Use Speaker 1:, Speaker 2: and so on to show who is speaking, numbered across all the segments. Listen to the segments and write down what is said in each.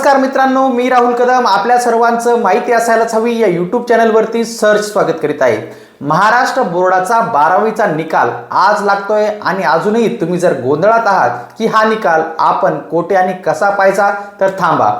Speaker 1: नमस्कार मित्रांनो मी राहुल कदम. आपल्या सर्वांचं माहिती असायलाच हवी. या यूट्यूब चॅनलवरती सर्च स्वागत करीत आहे. महाराष्ट्र बोर्डाचा बारावीचा निकाल आज लागतोय आणि अजूनही तुम्ही जर गोंधळात आहात की हा निकाल आपण कोठे आणि कसा पाहायचा तर थांबा.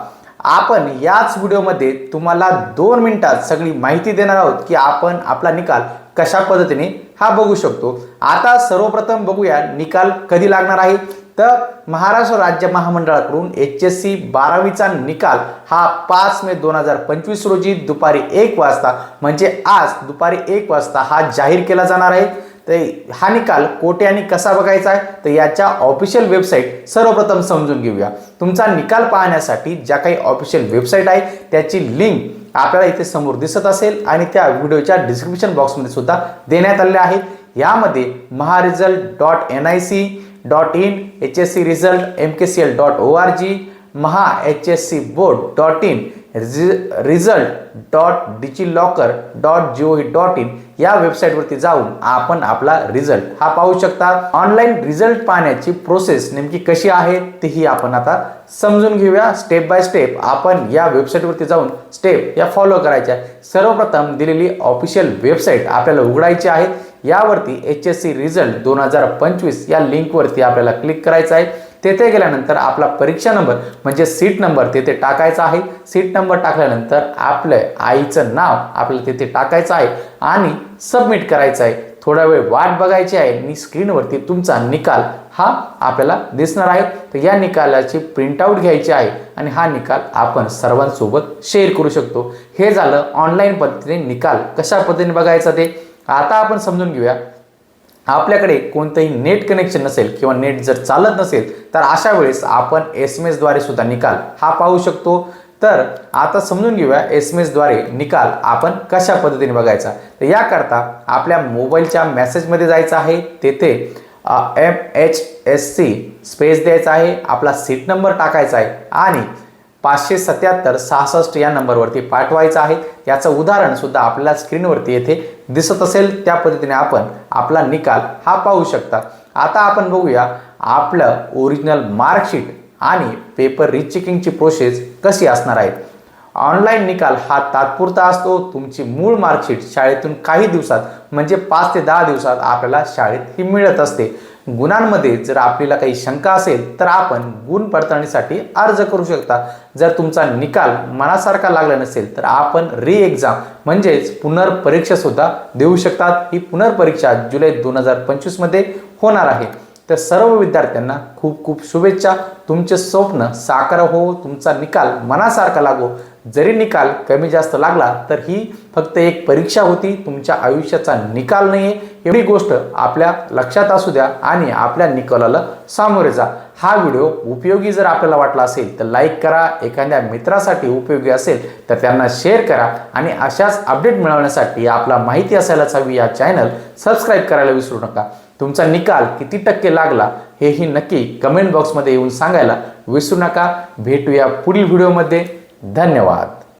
Speaker 1: आपण याच व्हिडिओमध्ये तुम्हाला दोन मिनिटात सगळी माहिती देणार आहोत की आपण आपला निकाल कशा पद्धतीने हा बघू शकतो. आता सर्वप्रथम बघूया निकाल कधी लागणार आहे. तर महाराष्ट्र राज्य महामंडळाकडून एच एस सी बारावीचा निकाल हा पाच मे दोन हजार पंचवीस रोजी दुपारी एक वाजता म्हणजे आज दुपारी एक वाजता हा जाहीर केला जाणार आहे. तर हा निकाल कोठे आणि कसा बघायचा आहे? तर याच्या ऑफिशियल वेबसाईट सर्वप्रथम समजून घेऊया. तुमचा निकाल पाहण्यासाठी ज्या काही ऑफिशियल वेबसाईट आहे त्याची लिंक आपल्याला इथे समोर दिसत असेल आणि त्या व्हिडिओच्या डिस्क्रिप्शन बॉक्समध्ये सुद्धा देण्यात आले आहेत. यामध्ये mahresult dot N I C dot in H S C result M K C L dot O R G maha H S C board dot in result dot DigiLocker dot G O dot in या वेबसाईटवरती जाऊन आपण आपला result हा पाहू शकता. Online result पाहण्याची process नेमकी कशी आहे तीही आपण आता समजून घेऊया. स्टेप बाय स्टेप आपण या वेबसाईटवरती जाऊन स्टेप या फॉलो करायच्या. सर्वप्रथम दिलेली ऑफिशियल वेबसाईट आपल्याला उघडायची आहे. यावरती एच एस सी रिझल्ट दोन हजार पंचवीस या लिंकवरती आपल्याला क्लिक करायचं आहे. तेथे गेल्यानंतर आपला परीक्षा नंबर म्हणजे सीट नंबर तेथे टाकायचा आहे. सीट नंबर टाकल्यानंतर आपलं आईचं नाव आपल्याला तेथे टाकायचं आहे आणि सबमिट करायचं आहे. थोडा वेळ वाट बघायची आहे आणि स्क्रीनवरती तुमचा निकाल हा आपल्याला दिसणार आहे. तर या निकालाची प्रिंटआउट घ्यायची आहे आणि हा निकाल आपण सर्वांसोबत शेअर करू शकतो. हे झालं ऑनलाईन पद्धतीने निकाल कशा पद्धतीने बघायचा ते. आता आपण समजून घेऊया. आपल्याकडे कोणतंही नेट कनेक्शन नसेल किंवा नेट जर चालत नसेल तर अशा वेळेस आपण एस एम एसद्वारे सुद्धा निकाल हा पाहू शकतो. तर आता समजून घेऊया एस एम एसद्वारे निकाल आपण कशा पद्धतीने बघायचा. तर याकरता आपल्या मोबाईलच्या मेसेजमध्ये जायचं आहे. तेथे M H S C space द्यायचा आहे. आपला सीट नंबर टाकायचा आहे. आणि पाचशे सत्याहत्तर सहासष्ट या नंबरवरती पाठवायचं आहे. याचं उदाहरणसुद्धा आपल्याला स्क्रीनवरती येथे दिसत असेल. त्या पद्धतीने आपण आपला निकाल हा पाहू शकता. आता आपण बघूया आपलं ओरिजिनल मार्कशीट आणि पेपर रिचेकिंगची प्रोसेस कशी असणार आहे. ऑनलाईन निकाल हा तात्पुरता असतो. तुमची मूळ मार्कशीट शाळेतून काही दिवसात म्हणजे पाच ते दहा दिवसात आपल्याला शाळेत ही मिळत असते. गुणांमध्ये जर आपल्याला काही शंका असेल तर आपण गुण पडताळणीसाठी अर्ज करू शकता. जर तुमचा निकाल मनासारखा लागला नसेल तर आपण री एक्झाम म्हणजेच पुनर्परीक्षा सुद्धा देऊ शकतात ही पुनर्परीक्षा जुलै दोन हजार पंचवीसमध्ये होणार आहे. तर सर्व विद्यार्थ्यांना खूप खूप शुभेच्छा. तुमचे स्वप्न साकार हो तुमचा निकाल मनासारखा लागो. जरी निकाल कमी जास्त लागला तर ही फक्त एक परीक्षा होती. तुमच्या आयुष्याचा निकाल नाही आहे एवढी गोष्ट आपल्या लक्षात असू द्या आणि आपल्या निकालाला सामोरे जा. हा व्हिडिओ उपयोगी जर आपल्याला वाटला असेल तर लाईक करा. एखाद्या मित्रासाठी उपयोगी असेल तर त्यांना शेअर करा. आणि अशाच अपडेट मिळवण्यासाठी आपला माहिती असायलाच हवी या चॅनल सबस्क्राईब करायला विसरू नका. तुमचा निकाल किती टक्के लागला हेही नक्की कमेंट बॉक्समध्ये येऊन सांगायला विसरू नका. भेटूया पुढील व्हिडिओमध्ये धन्यवाद.